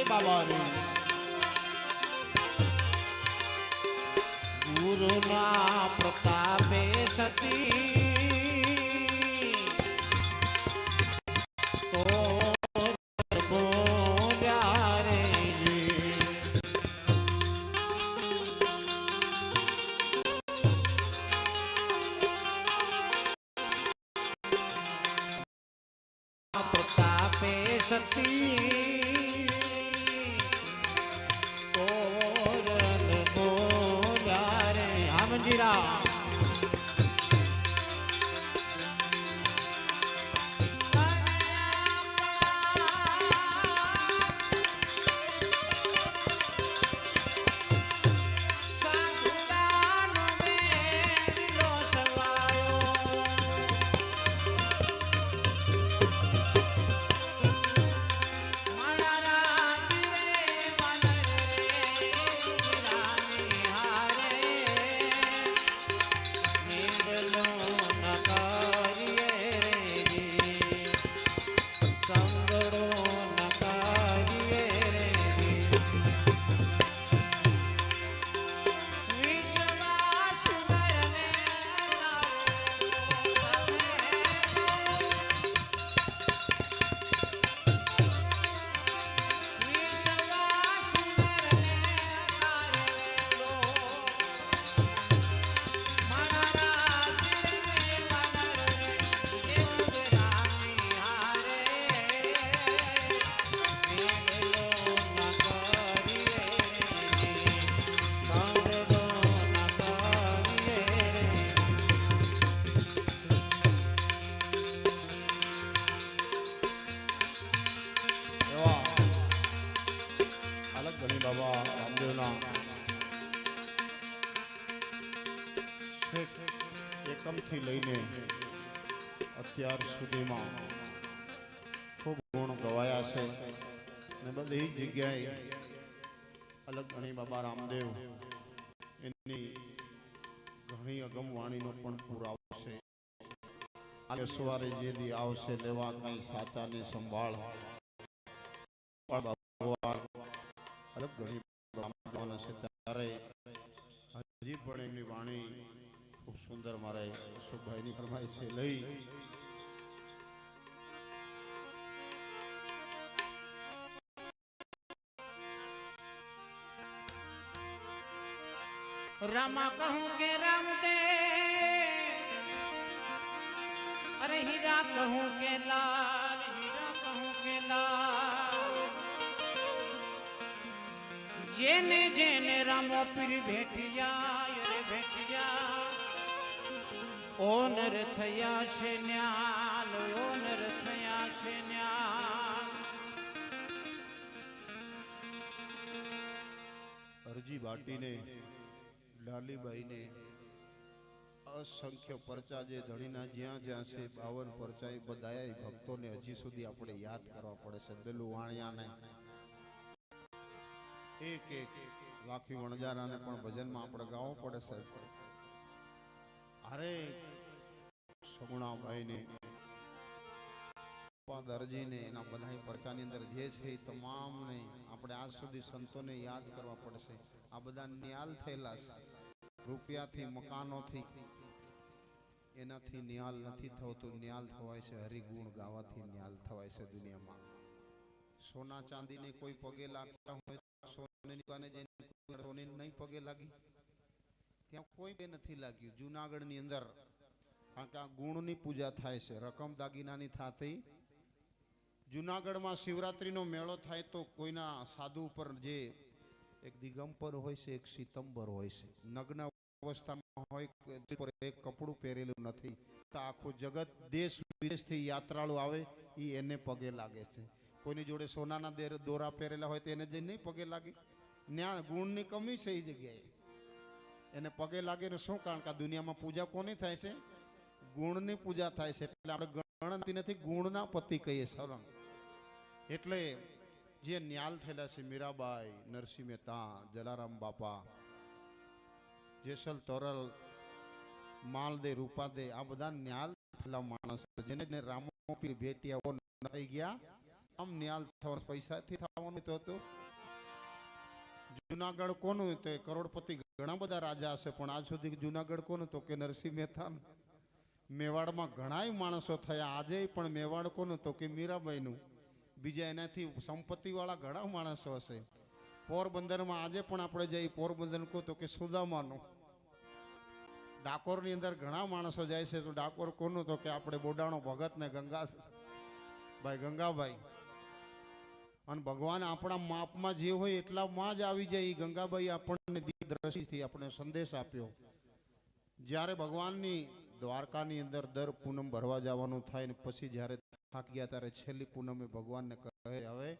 સાંઈ બાબા રે ગુરુના પ્રતાપે સતી না બાબા, રામદેવના. છેક એકમથી લઈને અત્યાર સુધીમાં ખૂબ ગુણ ગવાયા છે. ને બધી જગ્યાએ અલગ ઘણી બાબા રામદેવ એની ઘણી અગમવાણીનો પણ પુરાવો છે. સવારે જે દી આવશે, લેવા કઈ સાચાની સંભાળ. અલગ ઘણી ત્યારે હજી પણ એમની વાણી ખૂબ સુંદર મારે અશોકભાઈની ફરમાઈશ લઈ. રામા કહું કે રામ દે. અરે હીરા કહું કે લાલ, હીરા કહું કે લાલ. જેને જેને રામો પીર ભેટિયા અરે ભેટિયા. ઓનર થયા છે ન્યાલ, ઓનર થયા છે ન્યાલ. અરજી બાટીને, લાલીબાઈને અસંખ્ય પરચા જે ધણીના જ્યાં જ્યાં છે, બાવન પરચા એ બધા ભક્તોને હજી સુધી આપણે યાદ કરવા પડે છે. દિલુ વાણિયાને એક એક લાખી વણજારાને પણ ભજનમાં આપણે ગાવો પડે સાહેબ. અરે સગુણાભાઈને દરજીને એના બધા પરચાની અંદર જે છે એ તમામને આપણે આજ સુધી સંતોને યાદ કરવા પડશે. આ બધા નિહાલ થયેલા છે. રૂપિયાથી, મકાનોથી, એનાથી નિહાલ નથી થતું નિહાલ થવાય છે હરિગુણ, ગાવાથી ન્યાલ થવાય છે દુનિયામાં. સોના ચાંદીને કોઈ પગે લાગતા હોય સોનાની દુકાને જઈને નહીં પગે લાગી. ત્યાં કોઈ બે નથી લાગ્યું. જુનાગઢની અંદર, કારણ કે આ ગુણની પૂજા થાય છે, રકમ દાગીનાની થાતી. જુનાગઢમાં શિવરાત્રીનો મેળો થાય તો કોઈના સાધુ ઉપર જે એક દિગંબર હોય છે, એક સિતંબર હોય છે. નગ્ન અવસ્થામાં હોય એક કપડું પહેરેલું નથી. તો આખું જગત દેશ વિદેશથી યાત્રાળુ આવે એ એને પગે લાગે છે. કોઈની જોડે સોનાના દેર દોરા પહેરેલા હોય તો એને જઈને નહીં પગે લાગે? ન્યા ગુણની કમી છે એ જગ્યાએ. એને પગે લાગે ને શું કારણ કે દુનિયામાં પૂજા કોની થાય છે? ગુણની પૂજા થાય છે. એટલે આપણે ગણતી નથી, ગુણના પતિ કહીએ સરળ એટલે જે ન્યાલ થયેલા છે મીરાબાઈ, નરસિંહ મહેતા, જલારામ બાપા, જેસલ તોરલ, માલદે, રૂપાદે, આ બધા ન્યાલ થયેલા માણસ. જેને રામો પીર ભેટિયા થઈ ગયા આમ ન્યાલ થવાના, પૈસાથી થવાનું તો હતું. જુનાગઢ કોનું તો કરોડપતિ ઘણા બધા રાજા હશે, પણ આજ સુધી જુનાગઢ કોનું તો કે નરસિંહ મહેતા મેવાડમાં ઘણાય માણસો થયા, આજે પણ મેવાડ કોનું તો કે મીરાબાઈનું? બીજા એનાથી સંપત્તિવાળા ઘણા માણસો હશે. પોરબંદરમાં આજે પણ આપણે જઈએ પોરબંદર કહો તો કે સુદામાનું. ડાકોરની અંદર ઘણા માણસો જાય છે, તો ડાકોર કોનું તો કે આપણે બોડાણો ભગત ને ગંગા ભાઈ ગંગાભાઈ. અને ભગવાન આપણા માપમાં જે હોય એટલામાં જ આવી જાય. એ ગંગાબાઈ આપણને દ્રષ્ટિથી આપણે સંદેશ આપ્યો. જ્યારે ભગવાનની દ્વારકાની અંદર દર પૂનમ ભરવા જવાનું થાય ને પછી જ્યારે થાકી ગયા ત્યારે છેલ્લી પૂનમે ભગવાનને કહે, હવે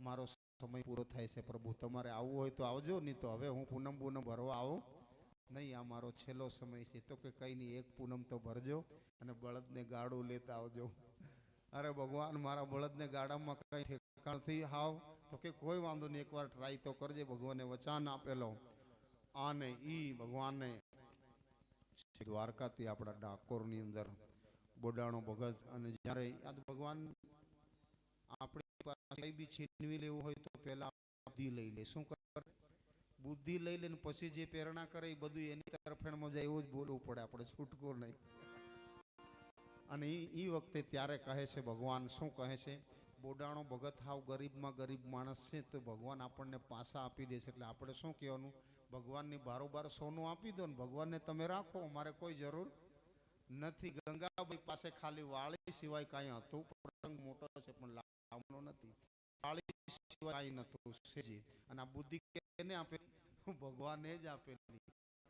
મારો સમય પૂરો થાય છે પ્રભુ, તમારે આવવું હોય તો આવજો, નહીં તો હવે હું પૂનમ પૂનમ ભરવા આવું. નહીં, આ મારો છેલ્લો સમય છે. તો કે, કંઈ નહીં, એક પૂનમ તો ભરજો અને બળદને ગાડું લેતા આવજો. અરે ભગવાન, મારા બળદને ગાડામાં કઈ ઠેકાણથી હાવ. તો કે કોઈ વાંધો નહીં, એકવાર ટ્રાય તો કરજે, ભગવાને વચાન આપેલો. આને ઈ ભગવાનને દ્વારકાથી આપણા ડાકોરની અંદર બોડાણો ભગત. અને જ્યારે આ ભગવાન, આપણી પાસે કંઈ બી છીનવી લેવું હોય તો પહેલા બુદ્ધિ લઈ લે. શું કરે? બુદ્ધિ લઈ લે પછી જે પ્રેરણા કરે એ બધું એની તરફેણમાં જાય, એવું જ બોલવું પડે. આપણે છૂટકો નહીં. અને એ વખતે ત્યારે કહે છે, ભગવાન શું કહે છે? બોડાણો ભગત હાવ ગરીબમાં ગરીબ માણસ છે, તો ભગવાન આપણને પાસા આપી દેશે એટલે આપણે શું કહેવાનું? ભગવાનની બારોબાર સોનું આપી દો ને ભગવાનને તમે રાખો, અમારે કોઈ જરૂર નથી. ગંગાભાઈ પાસે ખાલી વાળી સિવાય કાંઈ હતું? પ્રસંગ મોટો છે, પણ લાવવાનો નથી. વાળી સિવાય કાંઈ નતું સેજી અને આ બુદ્ધિ કેને આપે? ભગવાને જ આપેલી.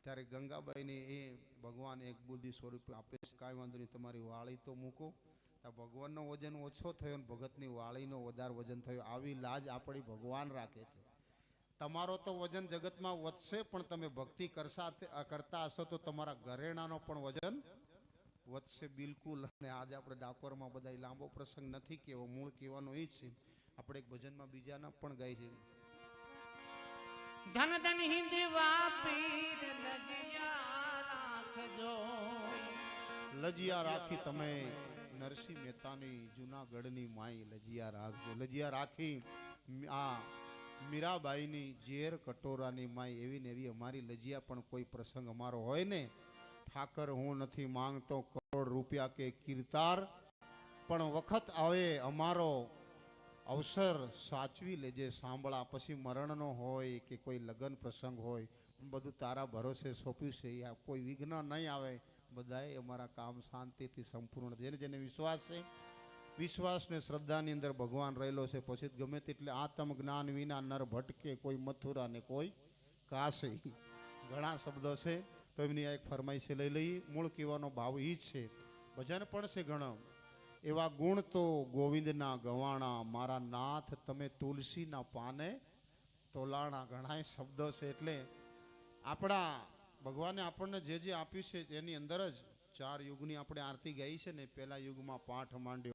ત્યારે ગંગાબાઈને એ ભગવાન એક બુદ્ધિ સ્વરૂપે આપે છે. કાંઈ વાંધો નહીં, તમારી વાળી તો મૂકો. ભગવાનનો વજન ઓછો થયો ને ભગતની વાળીનો વધારે વજન થયો. આવી લાજ આપણી ભગવાન રાખે છે. તમારો તો વજન જગતમાં વધશે, પણ તમે ભક્તિ કરશા કરતા હશો તો તમારા ઘરેણાનો પણ વજન વધશે બિલકુલ. અને આજે આપણે ડાકોરમાં બધા લાંબો પ્રસંગ નથી કેવો મૂળ કહેવાનો એ છે. આપણે એક ભજનમાં બીજાના પણ ગાય છે. ધન ધન હિંદવા પીર લજિયા રાખજો. લજિયા રાખી તમે નરસિંહ મહેતાની જૂનાગઢની માઈ લજિયા રાખજો. લજિયા રાખી આ મીરાબાઈની ઝેર કટોરાની માઈ એવી ને એવી અમારી લજિયા પણ કોઈ પ્રસંગ અમારો હોય ને, ઠાકર હું નથી માંગતો કરોડ રૂપિયા કે કીર્તાર, પણ વખત આવે અમારો અવસર સાચવી લેજે, સાંભળા. પછી મરણનો હોય કે કોઈ લગ્ન પ્રસંગ હોય, બધું તારા ભરોસે સોંપ્યું છે. કોઈ વિઘ્ન નહીં આવે. બધાએ અમારા કામ શાંતિથી સંપૂર્ણ જેને જેને વિશ્વાસ છે, વિશ્વાસ ને શ્રદ્ધાની અંદર ભગવાન રહેલો છે. પછી ગમે તેટલે આત્મ જ્ઞાન વિના નર ભટકે, કોઈ મથુરા ને કોઈ કાશે. ઘણા શબ્દો છે, તો એમની આ એક ફરમાઈશે લઈ લઈ મૂળ કહેવાનો ભાવ એ જ છે. ભજન પણ છે ઘણા. એવા ગુણ તો ગોવિંદના ગવાણા, મારા નાથ, તમે તુલસીના પાને તોલાણા ઘણાય શબ્દો છે એટલે આપણા ભગવાને આપણને જે જે આપ્યું છે એની અંદર જ ચાર યુગની આપણે આરતી ગાઈ છે ને પહેલા યુગમાં પાઠ માંડ્યો.